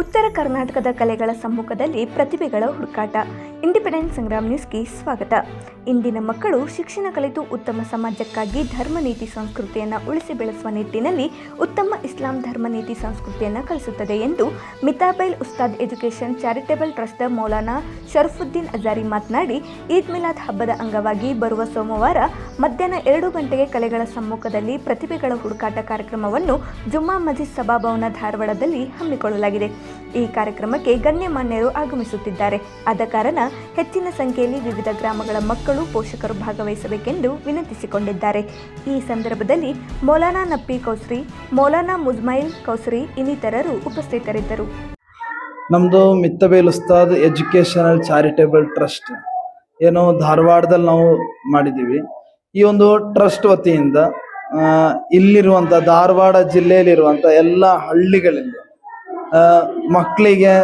ಉತ್ತರ ಕರ್ನಾಟಕದ ಕಲೆಗಳ ಸಮ್ಮುಖದಲ್ಲಿ ಪ್ರತಿಭೆಗಳ ಹುಡುಕಾಟ. ಇಂಡಿಪೆಂಡೆನ್ಸ್ ಸಂಗ್ರಾಮ್ ನ್ಯೂಸ್ಗೆ ಸ್ವಾಗತ. ಇಂದಿನ ಮಕ್ಕಳು ಶಿಕ್ಷಣ ಕಲಿತು ಉತ್ತಮ ಸಮಾಜಕ್ಕಾಗಿ ಧರ್ಮ, ನೀತಿ, ಸಂಸ್ಕೃತಿಯನ್ನು ಉಳಿಸಿ ಬೆಳೆಸುವ ನಿಟ್ಟಿನಲ್ಲಿ ಉತ್ತಮ ಇಸ್ಲಾಂ ಧರ್ಮ, ನೀತಿ, ಸಂಸ್ಕೃತಿಯನ್ನು ಕಲಿಸುತ್ತದೆ ಎಂದು Mittabail Ustad education charitable trust Maulana Sharafuddin Azhari ಮಾತನಾಡಿ, ಈದ್ ಮಿಲಾದ್ ಹಬ್ಬದ ಅಂಗವಾಗಿ ಬರುವ ಸೋಮವಾರ ಮಧ್ಯಾಹ್ನ ಎರಡು ಗಂಟೆಗೆ ಕಲೆಗಳ ಸಮ್ಮುಖದಲ್ಲಿ ಪ್ರತಿಭೆಗಳ ಹುಡುಕಾಟ ಕಾರ್ಯಕ್ರಮವನ್ನು ಜುಮ್ಮಾ ಮಜೀದ್ ಸಭಾಭವನ ಧಾರವಾಡದಲ್ಲಿ ಹಮ್ಮಿಕೊಳ್ಳಲಾಗಿದೆ. ಈ ಕಾರ್ಯಕ್ರಮಕ್ಕೆ ಗಣ್ಯಮಾನ್ಯರು ಆಗಮಿಸುತ್ತಿದ್ದಾರೆ. ಆದ ಕಾರಣ ಹೆಚ್ಚಿನ ಸಂಖ್ಯೆಯಲ್ಲಿ ವಿವಿಧ ಗ್ರಾಮಗಳ ಮಕ್ಕಳು ಪೋಷಕರು ಭಾಗವಹಿಸಬೇಕೆಂದು ವಿನಂತಿಸಿಕೊಂಡಿದ್ದಾರೆ. ಈ ಸಂದರ್ಭದಲ್ಲಿ ಮೌಲಾನಾ ನಪ್ಪಿ ಕೌಸ್ರಿ ಮೌಲಾನಾ ಮುಜ್ಮೈಲ್ ಕೌಸ್ರಿ ಇನ್ನಿತರರು ಉಪಸ್ಥಿತರಿದ್ದರು. ನಮ್ಮದು Mittabail Ustad educational charitable trust ಏನು ಧಾರವಾಡದಲ್ಲಿ ನಾವು ಮಾಡಿದ್ದೀವಿ. ಈ ಒಂದು ಟ್ರಸ್ಟ್ ವತಿಯಿಂದ ಇಲ್ಲಿರುವಂಥ ಧಾರವಾಡ ಜಿಲ್ಲೆಯಲ್ಲಿರುವಂಥ ಎಲ್ಲ ಹಳ್ಳಿಗಳಲ್ಲಿ ಆ, ಮಕ್ಕಳಿಗೆ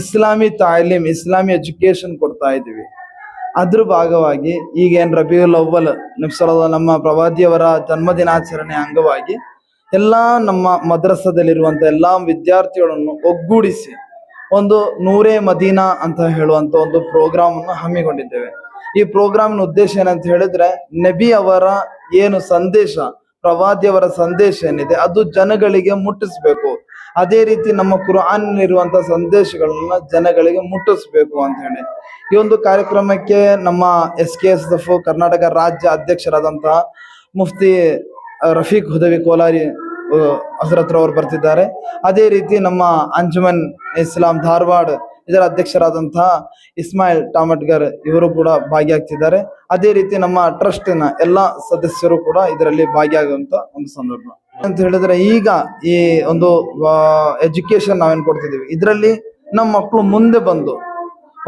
ಇಸ್ಲಾಮಿ ತಾಲೀಮ್, ಇಸ್ಲಾಮಿ ಎಜುಕೇಶನ್ ಕೊಡ್ತಾ ಇದ್ದೀವಿ. ಅದ್ರ ಭಾಗವಾಗಿ ಈಗ ಏನು ರಬಿಯುಲ್ ಅವ್ವಲ್ ನಿಪ್ಸಲ ನಮ್ಮ ಪ್ರವಾದಿಯವರ ಜನ್ಮದಿನಾಚರಣೆ ಅಂಗವಾಗಿ ಎಲ್ಲ ನಮ್ಮ ಮದ್ರಸದಲ್ಲಿರುವಂಥ ಎಲ್ಲ ವಿದ್ಯಾರ್ಥಿಗಳನ್ನು ಒಗ್ಗೂಡಿಸಿ ಒಂದು ನೂರೇ ಮದೀನಾ ಅಂತ ಹೇಳುವಂಥ ಒಂದು ಪ್ರೋಗ್ರಾಮ್ ಅನ್ನು ಹಮ್ಮಿಕೊಂಡಿದ್ದೇವೆ. ಈ ಪ್ರೋಗ್ರಾಮ್ನ ಉದ್ದೇಶ ಏನಂತ ಹೇಳಿದ್ರೆ ನಬಿ ಅವರ ಏನು ಸಂದೇಶ, ಪ್ರವಾದಿಯವರ ಸಂದೇಶ ಏನಿದೆ ಅದು ಜನಗಳಿಗೆ ಮುಟ್ಟಿಸ್ಬೇಕು. ಅದೇ ರೀತಿ ನಮ್ಮ ಕುರಾನ್ ಇರುವಂತ ಸಂದೇಶಗಳನ್ನ ಜನಗಳಿಗೆ ಮುಟ್ಟಿಸ್ಬೇಕು ಅಂತ ಹೇಳಿ. ಈ ಒಂದು ಕಾರ್ಯಕ್ರಮಕ್ಕೆ ನಮ್ಮ S K S F Karnataka ರಾಜ್ಯ ಅಧ್ಯಕ್ಷರಾದಂತಹ ಮುಫ್ತಿ ರಫೀಕ್ ಹುದವಿ ಕೋಲಾರಿ ಹಜರತ್ರವರು ಬರ್ತಿದ್ದಾರೆ. ಅದೇ ರೀತಿ ನಮ್ಮ ಅಂಜುಮನ್ ಇಸ್ಲಾಂ ಧಾರವಾಡ ಇದರ ಅಧ್ಯಕ್ಷರಾದಂತಹ ಇಸ್ಮಾಯಿಲ್ ಟಾಮಟ್ಗರ್ ಇವರು ಕೂಡ ಭಾಗಿಯಾಗ್ತಿದ್ದಾರೆ. ಅದೇ ರೀತಿ ನಮ್ಮ ಟ್ರಸ್ಟಿನ ಎಲ್ಲಾ ಸದಸ್ಯರು ಕೂಡ ಇದರಲ್ಲಿ ಭಾಗಿಯಾಗುವಂತ ಒಂದು ಸಂದರ್ಭ. ಅಂತ ಹೇಳಿದ್ರೆ ಈಗ ಈ ಒಂದು ಎಜುಕೇಶನ್ ನಾವೇನ್ ಕೊಡ್ತಿದೀವಿ? ಇದರಲ್ಲಿ ನಮ್ಮ ಮಕ್ಕಳು ಮುಂದೆ ಬಂದು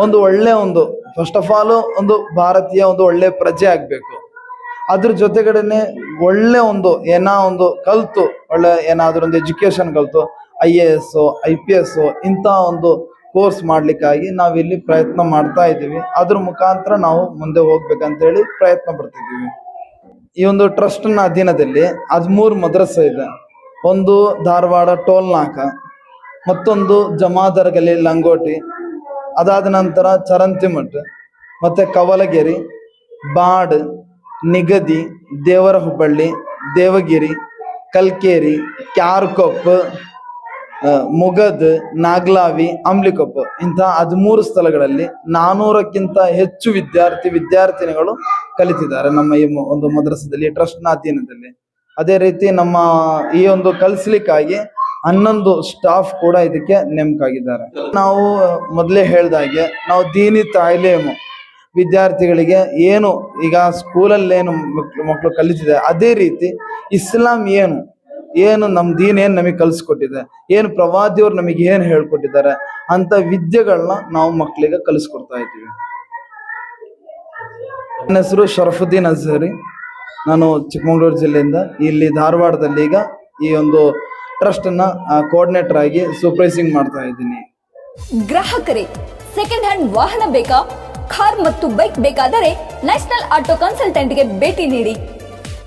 ಒಂದು ಒಳ್ಳೆ ಒಂದು ಫಸ್ಟ್ ಆಫ್ ಆಲ್ ಒಂದು ಭಾರತೀಯ ಒಂದು ಒಳ್ಳೆ ಪ್ರಜೆ ಆಗ್ಬೇಕು. ಅದ್ರ ಜೊತೆಗಡೆನೆ ಒಳ್ಳೆ ಒಂದು ಏನ ಒಂದು ಕಲ್ತು, ಒಳ್ಳೆ ಏನಾದ್ರೂ ಒಂದು ಎಜುಕೇಶನ್ ಕಲ್ತು I A S I P S ಇಂಥ ಒಂದು ಕೋರ್ಸ್ ಮಾಡ್ಲಿಕ್ಕಾಗಿ ನಾವಿಲ್ಲಿ ಪ್ರಯತ್ನ ಮಾಡ್ತಾ ಇದ್ದೀವಿ. ಅದ್ರ ಮುಖಾಂತರ ನಾವು ಮುಂದೆ ಹೋಗ್ಬೇಕಂತ ಹೇಳಿ ಪ್ರಯತ್ನ ಪಡ್ತಿದ್ದೀವಿ. ಈ ಒಂದು ಟ್ರಸ್ಟ್ನ ಅಧೀನದಲ್ಲಿ ಹದಿಮೂರು ಮದ್ರಸ ಇದೆ. ಒಂದು ಧಾರವಾಡ ಟೋಲ್ ನಾಕ ಮತ್ತೊಂದು ಜಮಾದರ್ಗಲಿ ಲಂಗೋಟಿ ಅದಾದ ನಂತರ ಚರಂತಿಮಠ ಮತ್ತೆ ಕವಲಗಿರಿ ಬಾಡ್ ನಿಗದಿ ದೇವರ ಹುಬ್ಬಳ್ಳಿ ದೇವಗಿರಿ ಕಲ್ಕೇರಿ ಕ್ಯಾರ್ಕೊಪ್ ಆ, ಮುಗದ್, ನಾಗ್ಲಾವಿ, ಅಂಬ್ಲಿಕೊಪ್ಪ ಇಂತಹ ಹದಿಮೂರು ಸ್ಥಳಗಳಲ್ಲಿ ನಾನೂರಕ್ಕಿಂತ ಹೆಚ್ಚು ವಿದ್ಯಾರ್ಥಿ, ವಿದ್ಯಾರ್ಥಿನಿಗಳು ಕಲಿತಿದ್ದಾರೆ ನಮ್ಮ ಈ ಒಂದು ಮದ್ರಸದಲ್ಲಿ, ಟ್ರಸ್ಟ್ನ ಅಧೀನದಲ್ಲಿ ಅದೇ ರೀತಿ ನಮ್ಮ ಈ ಒಂದು ಕಲಿಸ್ಲಿಕ್ಕಾಗಿ ಹನ್ನೊಂದು ಸ್ಟಾಫ್ ಕೂಡ ಇದಕ್ಕೆ ನೇಮಕ ಆಗಿದ್ದಾರೆ ನಾವು ಮೊದಲೇ ಹೇಳ್ದಾಗೆ ನಾವು ದೀನಿ ತಾಯ್ಲೇಮು. ವಿದ್ಯಾರ್ಥಿಗಳಿಗೆ ಏನು ಈಗ ಸ್ಕೂಲಲ್ಲೇನು ಮಕ್ಕಳು ಕಲಿತಿದೆ, ಅದೇ ರೀತಿ ಇಸ್ಲಾಂ ಏನು? ಏನು ನಮ್ ದೀನ್ ಏನ್ ನಮಗೆ ಕಲಿಸ್ಕೊಟ್ಟಿದೆ? ಏನು ಪ್ರವಾದಿಯವ್ರು ನಮಗೆ ಏನ್ ಹೇಳ್ಕೊಟ್ಟಿದ್ದಾರೆ? ಅಂತ ವಿದ್ಯೆಗಳನ್ನ ನಾವು ಮಕ್ಕಳಿಗೆ ಕಲಿಸ್ಕೊಡ್ತಾ ಇದ್ದೀವಿ. ನನ್ನ ಹೆಸರು ಶರಫುದ್ದೀನ್ ಅಜರಿ ನಾನು ಚಿಕ್ಕಮಗಳೂರು ಜಿಲ್ಲೆಯಿಂದ ಇಲ್ಲಿ ಧಾರವಾಡದಲ್ಲಿ ಈಗ ಈ ಒಂದು ಟ್ರಸ್ಟ್ ಅನ್ನ ಕೋಆರ್ಡಿನೇಟರ್ ಆಗಿ ಸೂಪರ್ವೈಸಿಂಗ್ ಮಾಡ್ತಾ ಇದ್ದೀನಿ. ಗ್ರಾಹಕರೇ ಸೆಕೆಂಡ್ ಹ್ಯಾಂಡ್ ವಾಹನ ಬೇಕಾ? ಕಾರ್ ಮತ್ತು ಬೈಕ್ ಬೇಕಾದರೆ ನ್ಯಾಷನಲ್ ಆಟೋ ಕನ್ಸಲ್ಟೆಂಟ್ಗೆ ಭೇಟಿ ನೀಡಿ.